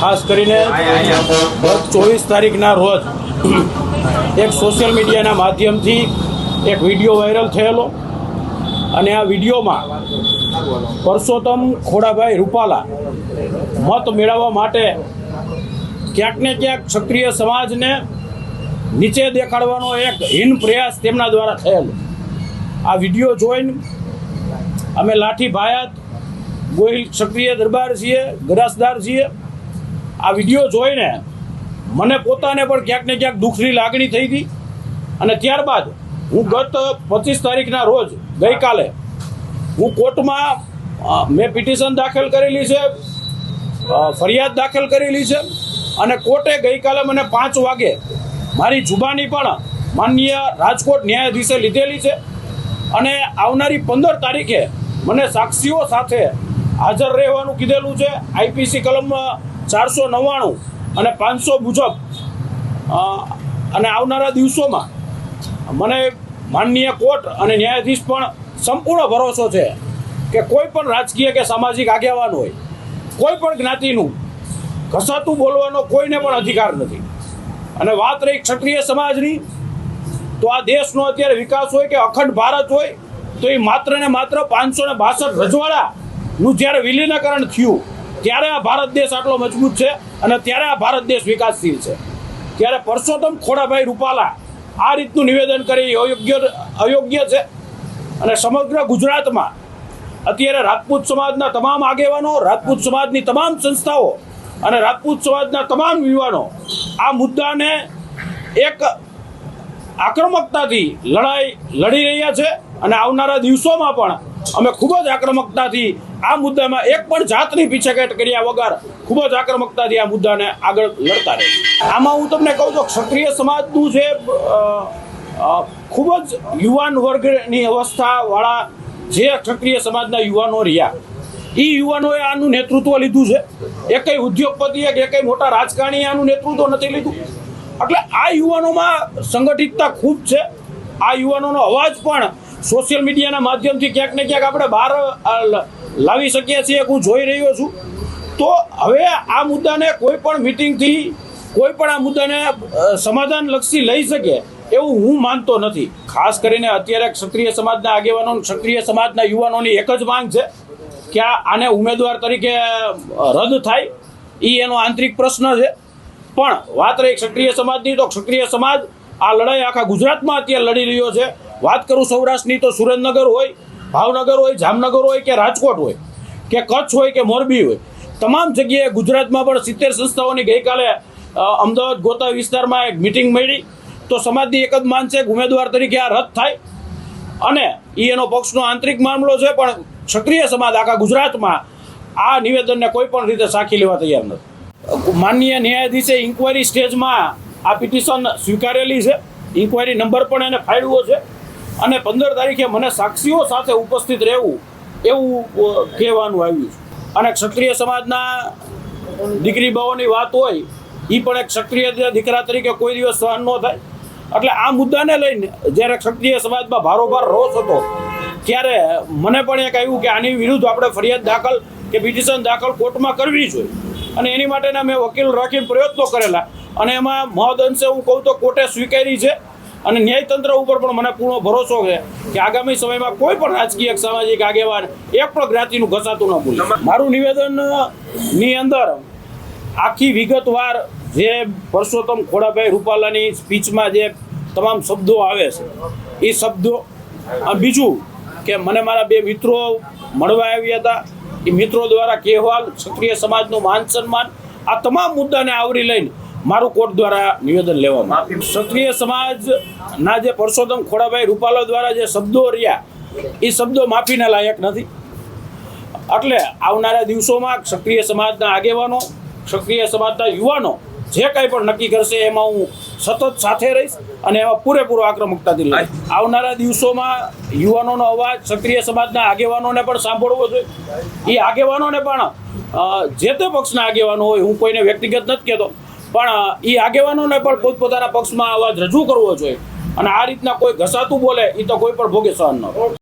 ખાસ કરીને ગત ચોવીસ તારીખના રોજ એક સોશિયલ મીડિયાના માધ્યમથી એક વીડિયો વાયરલ થયેલો. અને આ વિડીયોમાં પરસોત્તમ ખોડાભાઈ રૂપાલા મત મેળવવા માટે ક્યાંક ને ક્યાંક ક્ષત્રિય સમાજને નીચે દેખાડવાનો એક હીન પ્રયાસ તેમના દ્વારા થયેલો. આ વીડિયો જોઈને અમે લાઠી ભાયાત ગોહિલ ક્ષત્રિય દરબાર છીએ ગરાસદાર છીએ આ વીડિયો જોઈને મને પોતાને પણ ક્યાંક ને ક્યાંક દુઃખની લાગણી થઈ હતી અને ત્યારબાદ હું ગત પચીસ તારીખના રોજ ગઈકાલે હું કોર્ટમાં મેં પિટિશન દાખલ કરેલી છે ફરિયાદ દાખલ કરેલી છે અને કોર્ટે ગઈકાલે મને પાંચ વાગે મારી જુબાની પણ માનનીય રાજકોટ ન્યાયાધીશે લીધેલી છે અને આવનારી પંદર તારીખે મને સાક્ષીઓ સાથે હાજર રહેવાનું કીધેલું છે. આઈપીસી કલમ ચારસો નવ્વાણું અને પાંચસો મુજબ અને આવનારા દિવસોમાં મને માનનીય કોર્ટ અને ન્યાયાધીશ પણ સંપૂર્ણ ભરોસો છે કે કોઈ પણ રાજકીય કે સામાજિક આગેવાન હોય, કોઈ પણ જ્ઞાતિનું ઘસાતું બોલવાનો કોઈને પણ અધિકાર નથી. અને વાત રહી ક્ષત્રિય સમાજની, તો આ દેશનો અત્યારે વિકાસ હોય કે અખંડ ભારત હોય, તો એ માત્ર ને માત્ર પાંચસો ને બાસઠ રજવાડાનું જ્યારે વિલીનીકરણ થયું ત્યારે આ ભારત દેશ આટલો મજબૂત છે અને ત્યારે આ ભારત દેશ વિકાસશીલ છે. ત્યારે પરસોત્તમ ખોડાભાઈ રૂપાલા આ રીતનું નિવેદન કરી અયોગ્ય અયોગ્ય છે. અને સમગ્ર ગુજરાતમાં અત્યારે રાજપૂત સમાજના તમામ આગેવાનો, રાજપૂત સમાજની તમામ સંસ્થાઓ અને રાજપૂત સમાજના તમામ યુવાનો આ મુદ્દાને એક આક્રમકતાથી લડાઈ લડી રહ્યા છે. અને આવનારા દિવસોમાં પણ અમે ખૂબ જ આક્રમકતાથી આ મુદ્દામાં એક પણ જાતની પીછેકેટ કર્યા વગર ખૂબ જ આક્રમકતાથી આ મુદ્દાને આગળ લડતા રહે આમાં હું તમને કહું છું, ક્ષત્રિય સમાજનું જે ખૂબ જ યુવાન વર્ગની અવસ્થાવાળા જે ક્ષત્રિય સમાજના યુવાનો રહ્યા એ યુવાનોએ આનું નેતૃત્વ લીધું છે. એકેય ઉદ્યોગપતિએ કે એકેય મોટા રાજકારણીએ આનું નેતૃત્વ નથી લીધું. એટલે આ યુવાનોમાં સંગઠિતતા ખૂબ છે. આ યુવાનોનો અવાજ પણ સોશિયલ મીડિયાના માધ્યમથી ક્યાંક ને ક્યાંક આપણે બહાર લાવી શકીએ છીએ હું જોઈ રહ્યો છું. તો હવે આ મુદ્દાને કોઈ પણ મિટિંગથી, કોઈ પણ આ મુદ્દાને સમાધાનલક્ષી લઈ શકે એવું હું માનતો નથી. ખાસ કરીને અત્યારે ક્ષત્રિય સમાજના આગેવાનો, ક્ષત્રિય સમાજના યુવાનોની એક જ માંગ છે કે આને ઉમેદવાર તરીકે રદ થાય. એ એનો આંતરિક પ્રશ્ન છે. પણ વાત રહી ક્ષત્રિય સમાજની, તો ક્ષત્રિય સમાજ આ લડાઈ આખા ગુજરાતમાં અત્યારે લડી રહ્યો છે. વાત કરું સૌરાષ્ટ્રની તો સુરેન્દ્રનગર હોય, ભાવનગર હોય, જામનગર હોય કે રાજકોટ હોય, કે કચ્છ હોય કે મોરબી હોય, તમામ જગ્યાએ ગુજરાતમાં પણ સિત્તેર સંસ્થાઓની ગઈકાલે અમદાવાદ ગોતા વિસ્તારમાં એક મિટિંગ મળી. તો સમાજની એક જ માન છે ઉમેદવાર તરીકે આ રદ થાય. અને એ એનો પક્ષનો આંતરિક મામલો છે, પણ ક્ષત્રિય સમાજ આખા ગુજરાતમાં આ નિવેદનને કોઈ પણ રીતે સાખી લેવા તૈયાર નથી. માનનીય ન્યાયાધીશે ઇન્કવાયરી સ્ટેજમાં આ પિટિશન સ્વીકારેલી છે. ઇન્કવાયરી નંબર પણ એને ફાળવો છે. અને પંદર તારીખે મને સાક્ષીઓ સાથે ઉપસ્થિત રહેવું એવું કહેવાનું આવ્યું છે. અને ક્ષત્રિય સમાજના દીકરી બાઓની વાત હોય એ પણ એક ક્ષત્રિય દીકરા તરીકે કોઈ દિવસ સહન ન થાય. એટલે આ મુદ્દાને લઈને જ્યારે ક્ષત્રિય સમાજમાં ભારોભાર રોષ હતો, ત્યારે મને પણ એક આવ્યું કે આની વિરુદ્ધ આપણે ફરિયાદ દાખલ કે પિટિશન દાખલ કોર્ટમાં કરવી જોઈએ. અને એની માટેના મેં વકીલ રાખીને પ્રયત્નો કરેલા. અને એમાં મહદ અંશે હું કહું તો કોર્ટે સ્વીકારી છે અને ન્યાયતંત્ર ઉપર પણ મને પૂર્ણ ભરોસો છે કે આગામી સમયમાં કોઈ પણ રાજકીય સામાજિક આગેવાન એક પણ જ્ઞાતિનું ઘસાતું ન ભૂલે. મારું નિવેદનની અંદર આખી વિગતવાર જે પરસોત્તમ ખોડાભાઈ રૂપાલાની સ્પીચમાં જે તમામ શબ્દો આવે છે, એ શબ્દો બીજું કે મને મારા બે મિત્રો મળવા આવ્યા હતા, એ મિત્રો દ્વારા કહેવાલ ક્ષત્રિય સમાજનું માન સન્માન, આ તમામ મુદ્દાને આવરી લઈને મારું કોર્ટ દ્વારા નિવેદન લેવામાં આવ્યું. ક્ષત્રિય સમાજના જે પરસોત્તમ ખોડાભાઈ રૂપાલા દ્વારા જે શબ્દો રહ્યા એ શબ્દો માફીને લાયક નથી. એટલે આવનારા દિવસોમાં ક્ષત્રિય સમાજના આગેવાનો ક્ષત્રિય સમાજના યુવાનો જે કંઈ પણ નક્કી કરશે એમાં હું સતત સાથે રહીશ અને એમાં પૂરેપૂરો આક્રમકતાથી લઈશ. આવનારા દિવસોમાં યુવાનોનો અવાજ ક્ષત્રિય સમાજના આગેવાનોને પણ સાંભળવો જોઈએ. એ આગેવાનોને પણ જે તે પક્ષના આગેવાનો હોય હું કોઈને વ્યક્તિગત નથી કહેતો પણ એ આગેવાનોને પણ પોતપોતાના પક્ષમાં અવાજ રજૂ કરવો જોઈએ. અને આ રીતના કોઈ ઘસાતું બોલે એ તો કોઈ પણ ભોગે સહન ન